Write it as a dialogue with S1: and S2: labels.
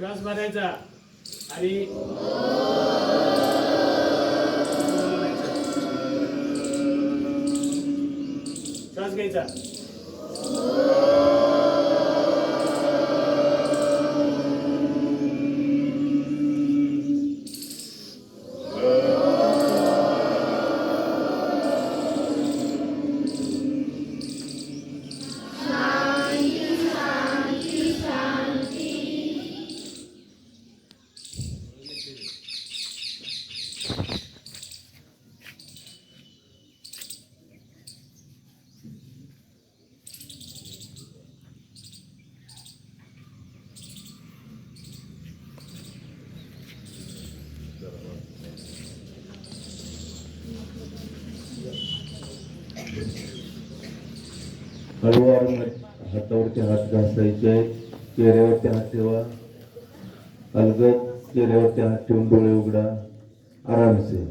S1: श्वास भरायचा आणि श्वास घ्यायचा.
S2: हळूवार हातावरचे हात घासायचे चेहऱ्यावरती हात ठेवा. अलगद चेहऱ्यावरती हात ठेवून डोळे उघडा. आरामसे